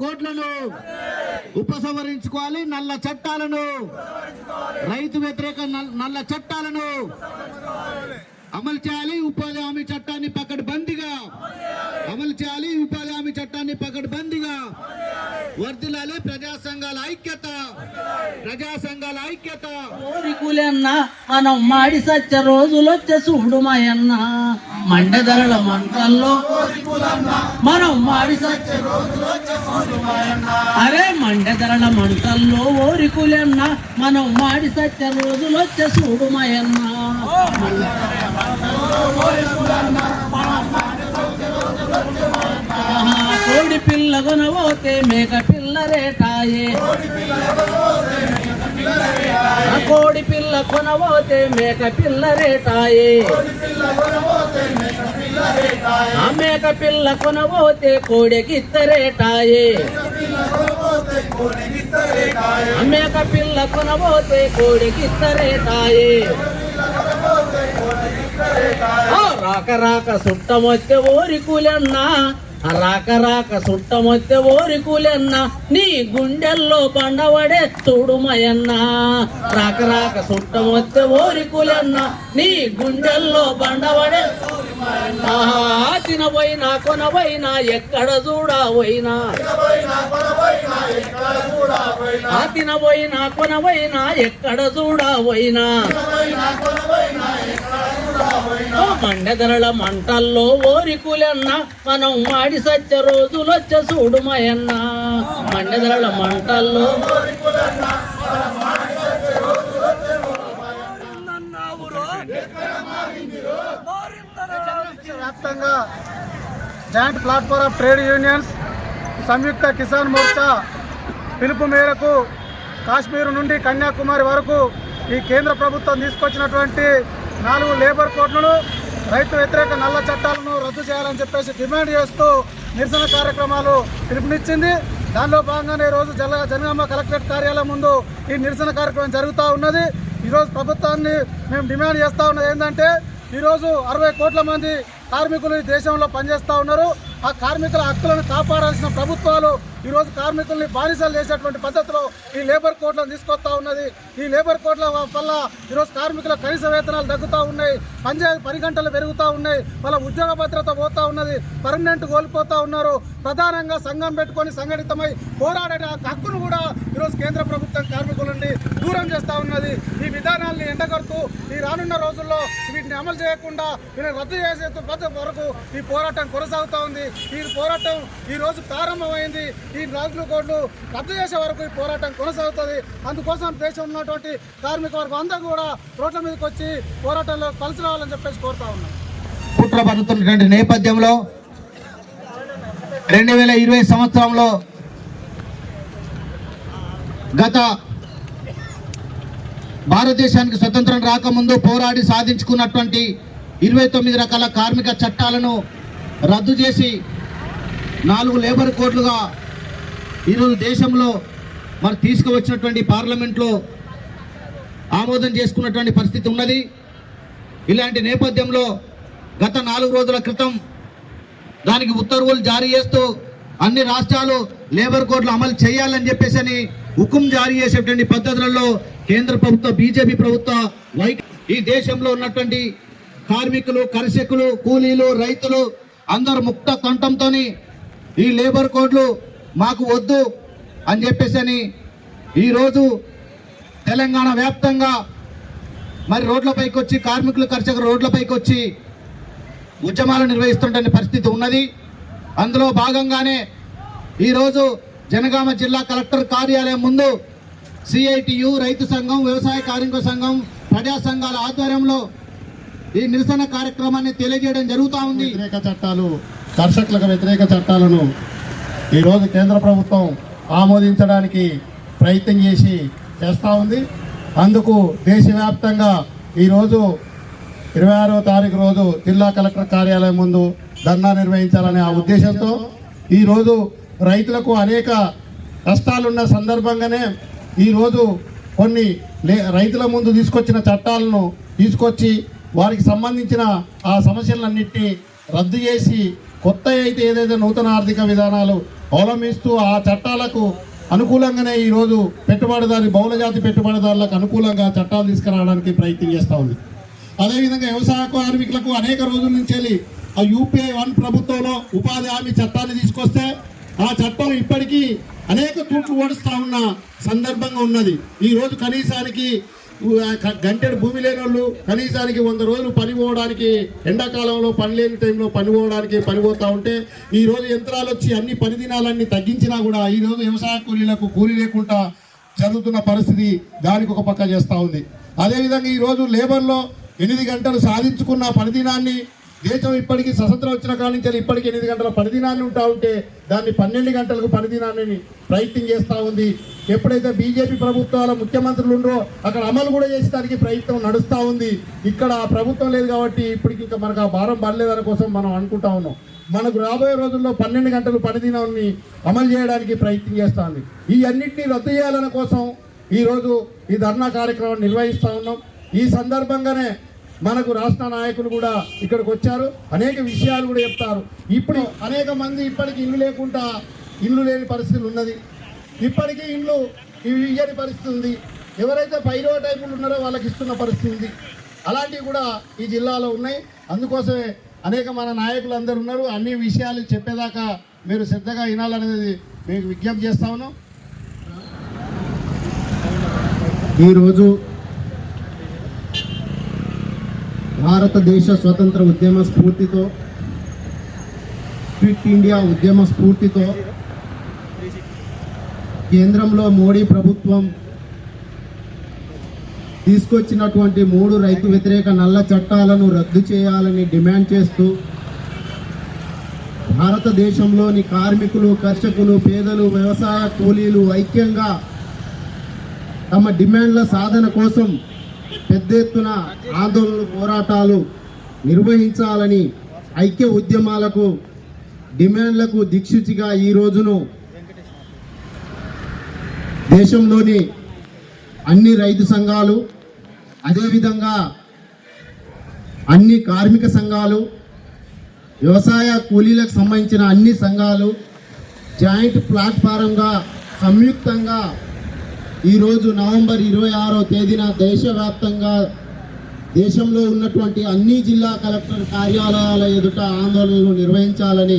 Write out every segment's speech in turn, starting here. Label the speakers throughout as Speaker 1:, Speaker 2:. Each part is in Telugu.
Speaker 1: కోట్లను ఉపసంహరించుకోవాలి నల్ల చట్టాలను. రైతు వ్యతిరేక నల్- నల్ల చట్టాలను అమలు చేయాలి ఉపాధి హామీ చట్టాన్ని పకడ్బందీగా. అమలు చేయాలి ఉపాధి హామీ చట్టాన్ని పకడ్బందీగా. వర్దిలాలి ప్రజా సంఘాల ఐక్యత. ప్రజా సంఘాల ఐక్యత.
Speaker 2: కోరికులన్న మనం మాడి సచ్చ రోజులొచ్చే చూడు మండధరల మండెదరల మంటల్లో మనం మాడి సచ్చ అరే మండెదరల మంటల్లో ఓరికులన్న మనం మాడి సచ్చ రోజులొచ్చే వచ్చే చూడుమయన్న ఆహా, కోడి పిల్ల కొనబోతే మేక పిల్ల రేటాయే. కోడి పిల్ల కొనబోతే మేక పిల్ల రేటాయే. ఆ మేక పిల్ల కొనబోతే కోడికిత్త రేటాయే ఆ మేక పిల్ల కొనబోతే కోడికిత్త రేటాయే ఆ రాక రాక సుట్టమొచ్చే ఓరి కూలన్నా రాక రాక సుట్టమొచ్చే ఓరి నీ గుండెల్లో పండవడే తుడుమయన్న. రాక రాక సుట్టమొచ్చే ఓరి నీ గుండెల్లో పండవడే ఆహా తినబోయినా కొనబోయినా ఎక్కడ చూడబోయినా ఆ తినబోయినా కొనబోయినా ఎక్కడ చూడబోయినా ఓ మంటల్లో ఓరికులన్న మనం మాడి సత్య రోజులొచ్చ చూడుమయన్న మంటల్లో
Speaker 3: వ్యాప్తంగా joint platform of trade unions Samyukt Kisan Morcha పిలుపు మేరకు కాశ్మీర్ నుండి కన్యాకుమారి వరకు ఈ కేంద్ర ప్రభుత్వం తీసుకొచ్చినటువంటి నాలుగు లేబర్ కోడ్లను రైతు వ్యతిరేక నల్ల చట్టాలను రద్దు చేయాలని చెప్పేసి డిమాండ్ చేస్తూ నిరసన కార్యక్రమాలు పిలుపునిచ్చింది. దానిలో భాగంగానే ఈరోజు జల జనగామ కలెక్టరేట్ కార్యాలయం ముందు ఈ నిరసన కార్యక్రమం జరుగుతూ ఉన్నది. ఈరోజు ప్రభుత్వాన్ని మేము డిమాండ్ చేస్తూ ఉన్నది ఏంటంటే ఈరోజు అరవై కోట్ల మంది కార్మికులు ఈ దేశంలో పనిచేస్తూ ఉన్నారు. ఆ కార్మికుల హక్కులను కాపాడాల్సిన ప్రభుత్వాలు ఈరోజు కార్మికుల్ని బానిసలు చేసేటువంటి పద్ధతిలో ఈ లేబర్ కోడ్లను తీసుకొస్తా ఉన్నది. ఈ లేబర్ కోడ్ల వల్ల ఈరోజు కార్మికుల కనీస వేతనాలు తగ్గుతూ ఉన్నాయి. పనిచేయ పని గంటలు పెరుగుతూ ఉన్నాయి. వాళ్ళ ఉద్యోగ భద్రత పోతా ఉన్నది. పర్మనెంట్ కోల్పోతూ ఉన్నారు. ప్రధానంగా సంఘం పెట్టుకొని సంఘటితమై పోరాడే ఆ హక్కును కూడా ఈరోజు కేంద్ర ప్రభుత్వం కార్మికుల నుండి దూరం చేస్తూ ఉన్నది ఈ విధానాల్ని ఎండగడుతూ ఈ రానున్న రోజుల్లో వీటిని అమలు చేయకుండా వీళ్ళని రద్దు చేసే వరకు ఈ పోరాటం కొనసాగుతూ ఉంది. ఈ పోరాటం ఈ రోజు ప్రారంభమైంది. ఈ రాజుల కోడ్లు రద్దు చేసే వరకు ఈ పోరాటం కొనసాగుతుంది. అందుకోసం దేశంలో ఉన్నటువంటి కార్మిక వర్గం అందరూ కూడా రోడ్ల మీదకి వచ్చి పోరాటంలో కలిసి రావాలని చెప్పేసి కోరుతా ఉన్నాం.
Speaker 1: కుట్ర పడుతున్నటువంటి నేపథ్యంలో రెండు వేల ఇరవై సంవత్సరంలో గత భారతదేశానికి స్వతంత్రం రాకముందు పోరాడి సాధించుకున్నటువంటి ఇరవై తొమ్మిది రకాల కార్మిక చట్టాలను రద్దు చేసి నాలుగు లేబర్ కోడ్లుగా ఈరోజు దేశంలో మరి తీసుకువచ్చినటువంటి పార్లమెంట్లో ఆమోదం చేసుకున్నటువంటి పరిస్థితి ఉన్నది. ఇలాంటి నేపథ్యంలో గత నాలుగు రోజుల క్రితం దానికి ఉత్తర్వులు జారీ చేస్తూ అన్ని రాష్ట్రాలు లేబర్ కోడ్లు అమలు చేయాలని చెప్పేసి అని హుకుం జారీ చేసేటువంటి పద్ధతులలో కేంద్ర ప్రభుత్వ బీజేపీ ప్రభుత్వ వై ఈ దేశంలో ఉన్నటువంటి కార్మికులు కర్షకులు కూలీలు రైతులు అందరు ముక్త కంఠంతో ఈ లేబర్ కోడ్లు మాకు వద్దు అని చెప్పేసి అని ఈరోజు తెలంగాణ వ్యాప్తంగా మరి రోడ్లపైకి వచ్చి కార్మికులు కర్షకులు రోడ్లపైకి వచ్చి ఉద్యమాలు నిర్వహిస్తుంటే పరిస్థితి ఉన్నది. అందులో భాగంగానే ఈరోజు జనగామ జిల్లా కలెక్టర్ కార్యాలయం ముందు సిఐటియు రైతు సంఘం వ్యవసాయ కార్మిక సంఘం ప్రజా సంఘాల ఆధ్వర్యంలో ఈ నిరసన కార్యక్రమాన్ని తెలియజేయడం జరుగుతూ ఉంది.
Speaker 4: వ్యతిరేక చట్టాలు కర్షకులకు వ్యతిరేక చట్టాలను ఈరోజు కేంద్ర ప్రభుత్వం ఆమోదించడానికి ప్రయత్నం చేసి చేస్తూ ఉంది. అందుకు దేశవ్యాప్తంగా ఈరోజు ఇరవై ఆరో తారీఖు రోజు జిల్లా కలెక్టర్ కార్యాలయం ముందు ధర్నా నిర్వహించాలనే ఆ ఉద్దేశంతో ఈరోజు రైతులకు అనేక కష్టాలున్న సందర్భంగానే ఈరోజు కొన్ని లే రైతుల ముందు తీసుకొచ్చిన చట్టాలను తీసుకొచ్చి వారికి సంబంధించిన ఆ సమస్యలన్నింటినీ రద్దు చేసి కొత్త అయితే ఏదైతే నూతన ఆర్థిక విధానాలు అవలంబిస్తూ ఆ చట్టాలకు అనుకూలంగానే ఈరోజు పెట్టుబడిదారు బహుళజాతి పెట్టుబడిదారులకు అనుకూలంగా చట్టాలు తీసుకురావడానికి ప్రయత్నం చేస్తూ ఉంది. అదేవిధంగా వ్యవసాయ కార్మికులకు అనేక రోజుల నుంచి వెళ్ళి ఆ యూపీఐ వన్ ప్రభుత్వంలో ఉపాధి హామీ చట్టాన్ని తీసుకొస్తే ఆ చట్టం ఇప్పటికీ అనేక తూట్లు ఓడుస్తూ ఉన్న సందర్భంగా ఉన్నది. ఈ రోజు కనీసానికి గంటెడు భూమి లేని వాళ్ళు కనీసానికి వంద రోజులు పని పోవడానికి ఎండాకాలంలో పని లేని టైంలో పని పోవడానికి పని పోతా ఉంటే ఈ రోజు యంత్రాలు వచ్చి అన్ని పని దినాలన్నీ తగ్గించినా కూడా ఈ రోజు వ్యవసాయ కూలీలకు కూలి లేకుండా జరుగుతున్న పరిస్థితి దానికి ఒక పక్క చేస్తూ ఉంది. అదేవిధంగా ఈరోజు లేబర్లో ఎనిమిది గంటలు సాధించుకున్న పనిదినాన్ని దేశం ఇప్పటికీ స్వతంత్రం వచ్చిన కాలం నుంచి ఇప్పటికి ఎనిమిది గంటల పనిదినాన్ని ఉంటా ఉంటే దాన్ని పన్నెండు గంటలకు పనిదినాన్ని ప్రయత్నం చేస్తూ ఉంది. ఎప్పుడైతే బీజేపీ ప్రభుత్వాల ముఖ్యమంత్రులు ఉండరో అక్కడ అమలు కూడా చేసేదానికి ప్రయత్నం నడుస్తూ ఉంది. ఇక్కడ ఆ ప్రభుత్వం లేదు కాబట్టి ఇప్పటికి ఇంకా మనకు ఆ భారం పడలేదని కోసం మనం అనుకుంటా ఉన్నాం. మనకు రాబోయే రోజుల్లో పన్నెండు గంటలు పనిదినాన్ని అమలు చేయడానికి ప్రయత్నం చేస్తూ ఉంది. ఈ అన్నింటినీ రద్దు చేయాలనే కోసం ఈరోజు ఈ ధర్నా కార్యక్రమం నిర్వహిస్తూ ఉన్నాం. ఈ సందర్భంగానే మనకు రాష్ట్ర నాయకులు కూడా ఇక్కడికి వచ్చారు. అనేక విషయాలు కూడా చెప్తారు. ఇప్పుడు అనేక మంది ఇప్పటికి ఇల్లు లేకుండా ఇల్లు లేని పరిస్థితులు ఉన్నది. ఇప్పటికీ ఇల్లు ఇయ్యని పరిస్థితి ఉంది. ఎవరైతే పైరో టైపులు ఉన్నారో వాళ్ళకి ఇస్తున్న పరిస్థితి ఉంది. అలాంటివి కూడా ఈ జిల్లాలో ఉన్నాయి. అందుకోసమే అనేక మన నాయకులు అందరు ఉన్నారు. అన్ని విషయాలు చెప్పేదాకా మీరు శ్రద్ధగా వినాలనేది మీకు విజ్ఞప్తి చేస్తా ఉన్నాం.
Speaker 5: ఈరోజు భారతదేశ స్వతంత్ర ఉద్యమ స్ఫూర్తితో క్విట్ ఇండియా ఉద్యమ స్ఫూర్తితో కేంద్రంలో మోడీ ప్రభుత్వం తీసుకొచ్చినటువంటి మూడు రైతు వ్యతిరేక నల్ల చట్టాలను రద్దు చేయాలని డిమాండ్ చేస్తూ భారతదేశంలోని కార్మికులు కర్షకులు పేదలు వ్యవసాయ కూలీలు ఐక్యంగా తమ డిమాండ్ల సాధన కోసం పెద్ద ఎత్తున ఆందోళన పోరాటాలు నిర్వహించాలని ఐక్య ఉద్యమాలకు డిమాండ్లకు దిక్సూచిగా ఈ రోజును దేశంలోని అన్ని రైతు సంఘాలు అదేవిధంగా అన్ని కార్మిక సంఘాలు వ్యవసాయ కూలీలకు సంబంధించిన అన్ని సంఘాలు జాయింట్ ప్లాట్ఫారంగా సంయుక్తంగా ఈరోజు నవంబర్ ఇరవై ఆరో తేదీన దేశవ్యాప్తంగా దేశంలో ఉన్నటువంటి అన్ని జిల్లా కలెక్టర్ కార్యాలయాల ఎదుట ఆందోళనలు నిర్వహించాలని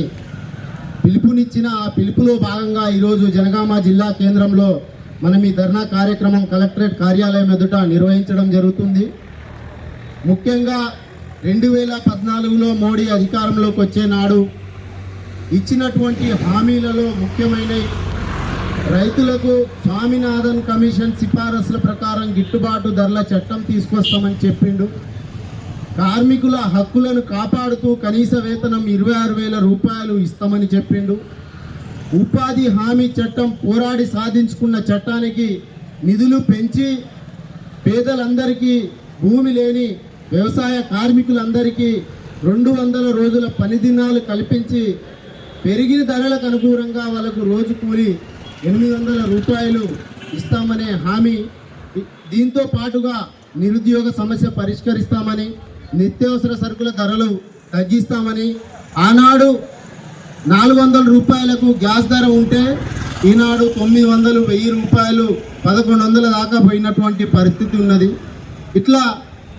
Speaker 5: పిలుపునిచ్చిన ఆ పిలుపులో భాగంగా ఈరోజు జనగామ జిల్లా కేంద్రంలో మనం ఈ ధర్నా కార్యక్రమం కలెక్టరేట్ కార్యాలయం ఎదుట నిర్వహించడం జరుగుతుంది. ముఖ్యంగా రెండు వేల పద్నాలుగులో మోడీ అధికారంలోకి వచ్చే నాడు ఇచ్చినటువంటి హామీలలో ముఖ్యమైన రైతులకు స్వామినాథన్ కమిషన్ సిఫారసుల ప్రకారం గిట్టుబాటు ధరల చట్టం తీసుకొస్తామని చెప్పిండు. కార్మికుల హక్కులను కాపాడుతూ కనీస వేతనం ఇరవై ఆరు వేల రూపాయలు ఇస్తామని చెప్పిండు. ఉపాధి హామీ చట్టం పోరాడి సాధించుకున్న చట్టానికి నిధులు పెంచి పేదలందరికీ భూమి లేని వ్యవసాయ కార్మికులందరికీ రెండు వందల రోజుల పని దినాలు కల్పించి పెరిగిన ధరలకు అనుగుణంగా వాళ్ళకు రోజు కూలి ఎనిమిది వందల రూపాయలు ఇస్తామనే హామీ దీంతో పాటుగా నిరుద్యోగ సమస్య పరిష్కరిస్తామని నిత్యావసర సరుకుల ధరలు తగ్గిస్తామని ఆనాడు నాలుగు వందల రూపాయలకు గ్యాస్ ధర ఉంటే ఈనాడు తొమ్మిది వందలు వెయ్యి రూపాయలు పదకొండు వందల దాకా పోయినటువంటి పరిస్థితి ఉన్నది. ఇట్లా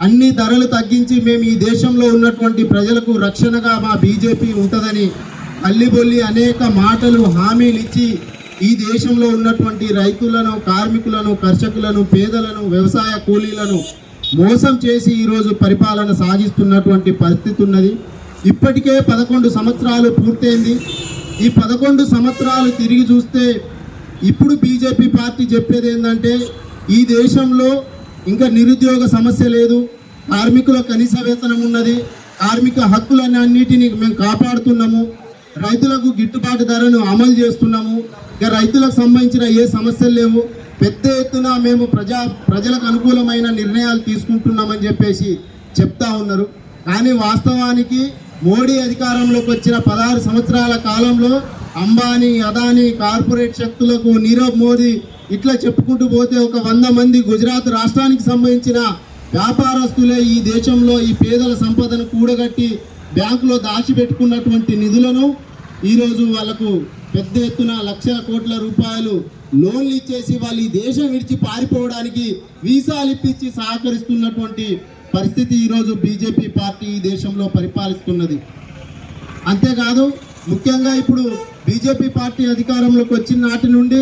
Speaker 5: అన్ని ధరలు తగ్గించి మేము ఈ దేశంలో ఉన్నటువంటి ప్రజలకు రక్షణగా మా బీజేపీ ఉంటుందని అల్లిబొల్లి అనేక మాటలు హామీలు ఇచ్చి ఈ దేశంలో ఉన్నటువంటి రైతులను కార్మికులను కర్షకులను పేదలను వ్యవసాయ కూలీలను మోసం చేసి ఈరోజు పరిపాలన సాగిస్తున్నటువంటి పరిస్థితి ఉన్నది. ఇప్పటికే పదకొండు సంవత్సరాలు పూర్తయింది. ఈ పదకొండు సంవత్సరాలు తిరిగి చూస్తే ఇప్పుడు బీజేపీ పార్టీ చెప్పేది ఏంటంటే ఈ దేశంలో ఇంకా నిరుద్యోగ సమస్య లేదు. కార్మికుల కనీస వేతనం ఉన్నది. కార్మిక హక్కులన్నింటినీ మేము కాపాడుతున్నాము. రైతులకు గిట్టుబాటు ధరను అమలు చేస్తున్నాము. ఇక రైతులకు సంబంధించిన ఏ సమస్యలు లేవు. పెద్ద ఎత్తున మేము ప్రజా ప్రజలకు అనుకూలమైన నిర్ణయాలు తీసుకుంటున్నామని చెప్పేసి చెప్తా ఉన్నారు. కానీ వాస్తవానికి మోడీ అధికారంలోకి వచ్చిన పదహారు సంవత్సరాల కాలంలో అంబానీ అదానీ కార్పొరేట్ శక్తులకు నీరవ్ మోదీ ఇట్లా చెప్పుకుంటూ పోతే ఒక వంద మంది గుజరాత్ రాష్ట్రానికి సంబంధించిన వ్యాపారస్తులే ఈ దేశంలో ఈ పేదల సంపదను కూడగట్టి బ్యాంకులో దాచిపెట్టుకున్నటువంటి నిధులను ఈరోజు వాళ్ళకు పెద్ద ఎత్తున లక్షల కోట్ల రూపాయలు లోన్లు ఇచ్చేసి వాళ్ళు ఈ దేశం విడిచి పారిపోవడానికి వీసాలు ఇప్పించి సహకరిస్తున్నటువంటి పరిస్థితి ఈరోజు బీజేపీ పార్టీ ఈ దేశంలో పరిపాలిస్తున్నది. అంతేకాదు ముఖ్యంగా ఇప్పుడు బీజేపీ పార్టీ అధికారంలోకి వచ్చిన నాటి నుండి